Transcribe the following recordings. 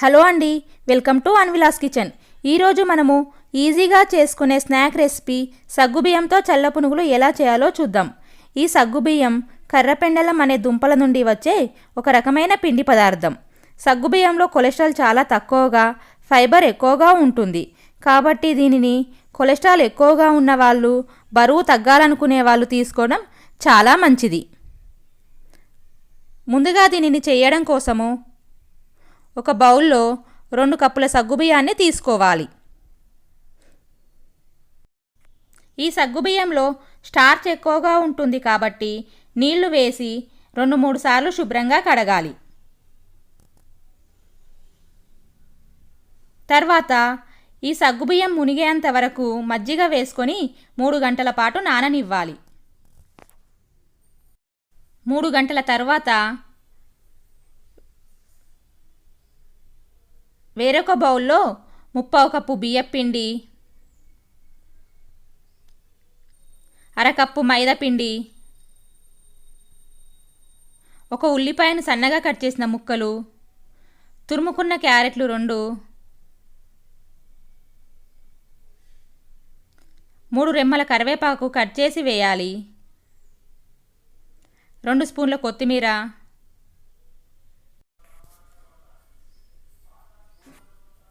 Hello అండి welcome to అన్విలాస్ kitchen. ఈరోజు మనము ఈజీగా చేసుకునే స్నాక్ రెసిపీ సగ్గుబియ్యంతో చల్ల పునుగులు ఎలా చేయాలో చూద్దాం. ఈ సగ్గుబియ్యం కర్రపెండలం అనే దుంపల నుండి వచ్చే ఒక రకమైన పిండి పదార్థం. సగ్గుబియ్యంలో కొలెస్ట్రాల్ చాలా తక్కువగా ఫైబర్ ఎక్కువగా ఉంటుంది. కాబట్టి దీనిని కొలెస్ట్రాల్ ఎక్కువగా ఉన్న వాళ్ళు బరువు తగ్గాలనుకునే వాళ్ళు తీసుకోవడం చాలా మంచిది. ముందుగా దీనిని చేయడం కోసము ఒక బౌల్లో రెండు కప్పుల సగ్గుబియ్యాన్ని తీసుకోవాలి. ఈ సగ్గుబియ్యంలో స్టార్చ్ ఎక్కువగా ఉంటుంది కాబట్టి నీళ్ళు వేసి రెండు మూడు సార్లు శుభ్రంగా కడగాలి. తర్వాత ఈ సగ్గుబియ్యం మునిగేంత వరకు మజ్జిగ వేసుకొని మూడు గంటల పాటు నాననివ్వాలి. మూడు గంటల తర్వాత వేరొక బౌల్లో ముప్పావు కప్పు బియ్యపిండి అరకప్పు మైదాపిండి ఒక ఉల్లిపాయను సన్నగా కట్ చేసిన ముక్కలు తురుముకున్న క్యారెట్లు రెండు మూడు రెమ్మల కరివేపాకు కట్ చేసి వేయాలి రెండు స్పూన్ల కొత్తిమీర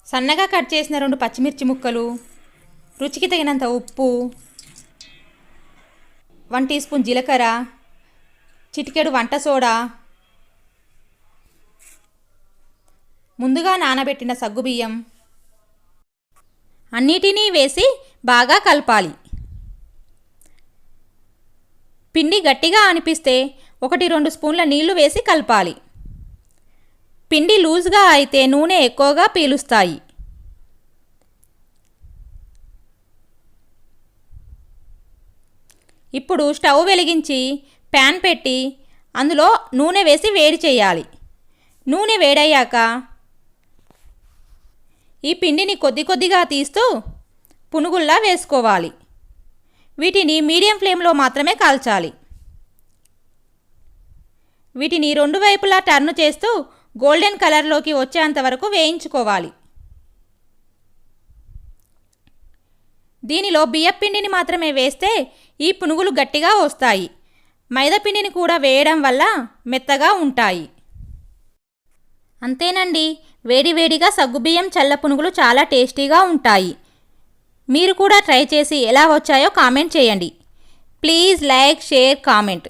సన్నగా కట్ చేసిన రెండు పచ్చిమిర్చి ముక్కలు రుచికి తగినంత ఉప్పు వన్ టీ స్పూన్ జీలకర్ర చిటికెడు వంట సోడా ముందుగా నానబెట్టిన సగ్గుబియ్యం అన్నిటినీ వేసి బాగా కలపాలి. పిండి గట్టిగా అనిపిస్తే ఒకటి రెండు స్పూన్ల నీళ్ళు వేసి కలపాలి. పిండి లూజ్గా అయితే నూనె ఎక్కువగా పీలుస్తాయి. ఇప్పుడు స్టవ్ వెలిగించి ప్యాన్ పెట్టి అందులో నూనె వేసి వేడి చేయాలి. నూనె వేడయ్యాక ఈ పిండిని కొద్ది కొద్దిగా తీస్తూ పునుగుల్లా వేసుకోవాలి. వీటిని మీడియం ఫ్లేమ్లో మాత్రమే కాల్చాలి. వీటిని రెండు వైపులా టర్న్ చేస్తూ గోల్డెన్ కలర్లోకి వచ్చేంత వరకు వేయించుకోవాలి. దీనిలో బియ్యపిండిని మాత్రమే వేస్తే ఈ పునుగులు గట్టిగా వస్తాయి. మైదాపిండిని కూడా వేయడం వల్ల మెత్తగా ఉంటాయి. అంతేనండి వేడివేడిగా సగ్గుబియ్యం చల్ల పునుగులు చాలా టేస్టీగా ఉంటాయి. మీరు కూడా ట్రై చేసి ఎలా వచ్చాయో కామెంట్ చేయండి. Please like share comment.